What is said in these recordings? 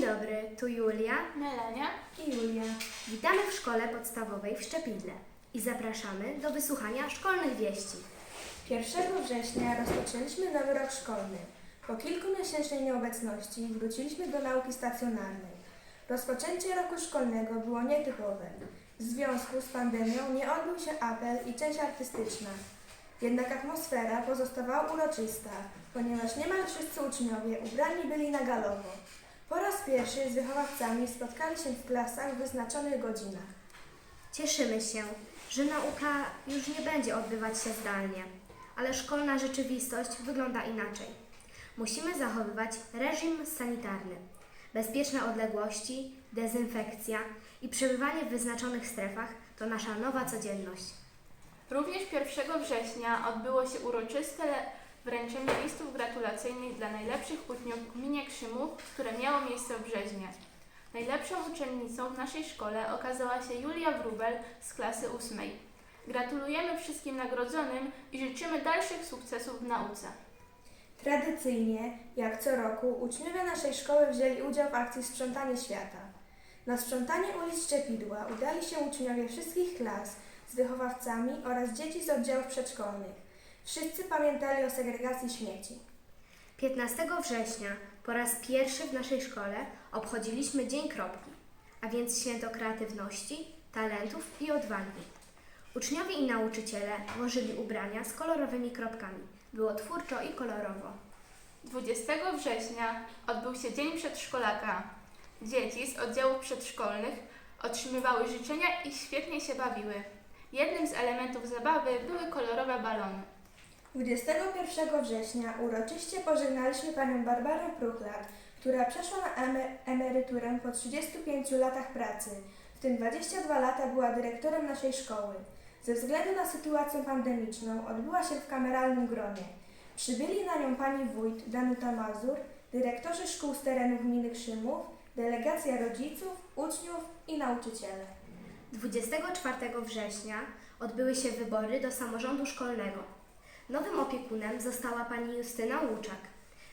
dobry, tu Julia Melania. i Julia. Witamy w szkole podstawowej w Szczepidle i zapraszamy do wysłuchania szkolnych wieści. 1 września rozpoczęliśmy nowy rok szkolny. Po kilkumiesięcznej nieobecności wróciliśmy do nauki stacjonarnej. Rozpoczęcie roku szkolnego było nietypowe. W związku z pandemią nie odbył się apel i część artystyczna. Jednak atmosfera pozostawała uroczysta, ponieważ niemal wszyscy uczniowie ubrani byli na galowo. Po raz pierwszy z wychowawcami spotkali się w klasach w wyznaczonych godzinach. Cieszymy się, że nauka już nie będzie odbywać się zdalnie, ale szkolna rzeczywistość wygląda inaczej. Musimy zachowywać reżim sanitarny, bezpieczne odległości, dezynfekcja i przebywanie w wyznaczonych strefach to nasza nowa codzienność. Również 1 września odbyło się uroczyste wręczenie listów gratulacyjnych dla najlepszych uczniów w gminie Krzymów, które miało miejsce w Brzeźnie. Najlepszą uczennicą w naszej szkole okazała się Julia Wrubel z klasy ósmej. Gratulujemy wszystkim nagrodzonym i życzymy dalszych sukcesów w nauce. Tradycyjnie, jak co roku, uczniowie naszej szkoły wzięli udział w akcji Sprzątanie Świata. Na sprzątanie ulic Szczepidła udali się uczniowie wszystkich klas z wychowawcami oraz dzieci z oddziałów przedszkolnych. Wszyscy pamiętali o segregacji śmieci. 15 września po raz pierwszy w naszej szkole obchodziliśmy Dzień Kropki, a więc święto kreatywności, talentów i odwagi. Uczniowie i nauczyciele włożyli ubrania z kolorowymi kropkami. Było twórczo i kolorowo. 20 września odbył się Dzień Przedszkolaka. Dzieci z oddziałów przedszkolnych otrzymywały życzenia i świetnie się bawiły. Jednym z elementów zabawy były kolorowe balony. 21 września uroczyście pożegnaliśmy panią Barbarę Pruchlat, która przeszła na emer- emeryturę po 35 latach pracy. W tym 22 lata była dyrektorem naszej szkoły. Ze względu na sytuację pandemiczną odbyła się w kameralnym gronie. Przybyli na nią pani wójt Danuta Mazur, dyrektorzy szkół z terenu gminy Krzymów, delegacja rodziców, uczniów i nauczyciele. 24 września odbyły się wybory do samorządu szkolnego. Nowym opiekunem została pani Justyna Łuczak.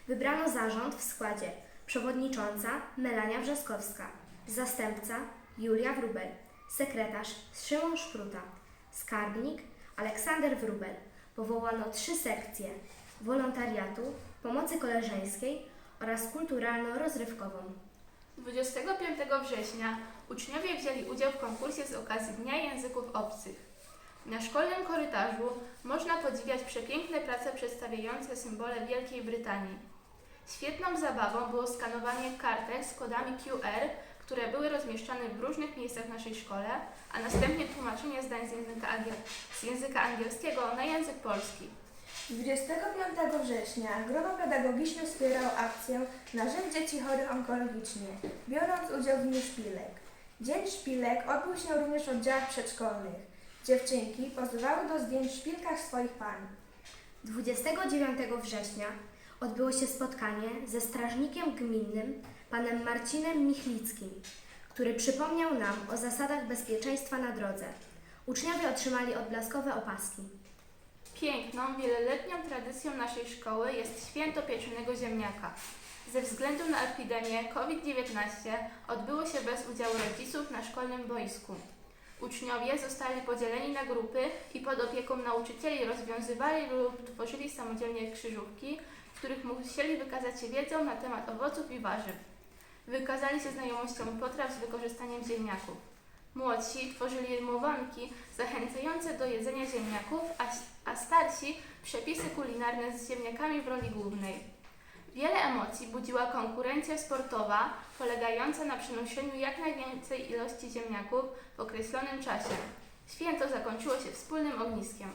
Wybrano zarząd w składzie przewodnicząca Melania Wrzaskowska, zastępca Julia Wrubel, sekretarz Szymon Szpruta, skarbnik Aleksander Wrubel. Powołano trzy sekcje wolontariatu, pomocy koleżeńskiej oraz kulturalno-rozrywkową. 25 września uczniowie wzięli udział w konkursie z okazji Dnia Języków Obcych. Na szkolnym korytarzu można podziwiać przepiękne prace przedstawiające symbole Wielkiej Brytanii. Świetną zabawą było skanowanie kartek z kodami QR, które były rozmieszczane w różnych miejscach w naszej szkole, a następnie tłumaczenie zdań z języka, z języka angielskiego na język polski. 25 września grono pedagogiczne wspierało akcję na rzecz dzieci chorych onkologicznie, biorąc udział w Dniu Szpilek. Dzień Szpilek odbył się również w oddziałach przedszkolnych. Dziewczynki pozowały do zdjęć w szpilkach swoich pań. 29 września odbyło się spotkanie ze strażnikiem gminnym panem Marcinem Michlickim, który przypomniał nam o zasadach bezpieczeństwa na drodze. Uczniowie otrzymali odblaskowe opaski. Piękną, wieloletnią tradycją naszej szkoły jest święto pieczonego ziemniaka. Ze względu na epidemię COVID-19 odbyło się bez udziału rodziców na szkolnym boisku. Uczniowie zostali podzieleni na grupy i pod opieką nauczycieli rozwiązywali lub tworzyli samodzielnie krzyżówki, w których musieli wykazać się wiedzą na temat owoców i warzyw. Wykazali się znajomością potraw z wykorzystaniem ziemniaków. Młodsi tworzyli rymowanki zachęcające do jedzenia ziemniaków, a, a starsi przepisy kulinarne z ziemniakami w roli głównej. Wiele emocji budziła konkurencja sportowa, polegająca na przenoszeniu jak najwięcej ilości ziemniaków w określonym czasie. Święto zakończyło się wspólnym ogniskiem.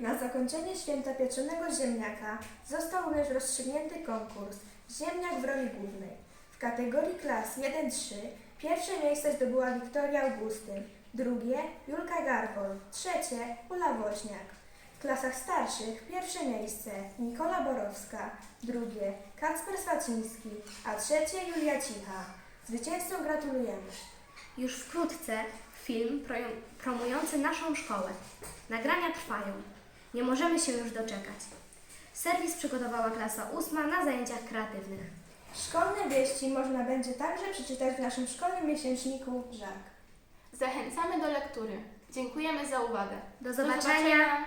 Na zakończenie święta pieczonego ziemniaka został również rozstrzygnięty konkurs Ziemniak w roli głównej. W kategorii klas 1-3 pierwsze miejsce zdobyła Wiktoria Augustyn, drugie Julka Garwol, trzecie Ula Woźniak. W klasach starszych pierwsze miejsce Nikola Borowska, drugie Kacper Swaciński, a trzecie Julia Cicha. Zwycięzcom gratulujemy. Już wkrótce film pro- promujący naszą szkołę. Nagrania trwają. Nie możemy się już doczekać. Serwis przygotowała klasa ósma na zajęciach kreatywnych. Szkolne wieści można będzie także przeczytać w naszym szkolnym miesięczniku Żak. Zachęcamy do lektury. Dziękujemy za uwagę. Do zobaczenia.